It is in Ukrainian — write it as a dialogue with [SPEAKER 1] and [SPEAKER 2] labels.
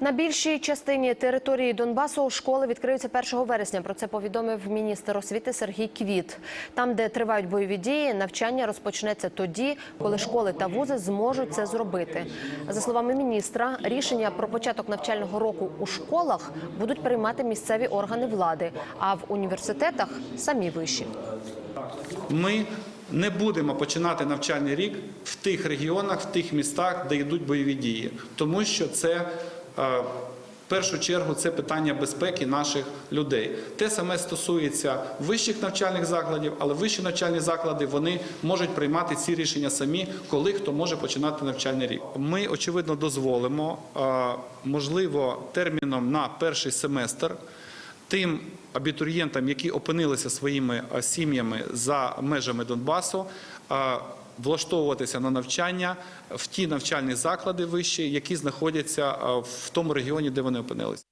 [SPEAKER 1] На більшій частині території Донбасу школи відкриються 1 вересня. Про це повідомив міністр освіти Сергій Квіт. Там, де тривають бойові дії, навчання розпочнеться тоді, коли школи та вузи зможуть це зробити. За словами міністра, рішення про початок навчального року у школах будуть приймати місцеві органи влади, а в університетах самі виші.
[SPEAKER 2] Ми не будемо починати навчальний рік в тих регіонах, в тих містах, де йдуть бойові дії, тому що це в першу чергу це питання безпеки наших людей. Те саме стосується вищих навчальних закладів, але вищі навчальні заклади вони можуть приймати ці рішення самі, коли хто може починати навчальний рік. Ми очевидно дозволимо, е, можливо, терміном на перший семестр тим абітурієнтам, які опинилися своїми е, сім'ями за межами Донбасу, е, влаштовуватися на навчання в ті навчальні заклади вищі, які знаходяться е, в тому регіоні, де вони опинилися.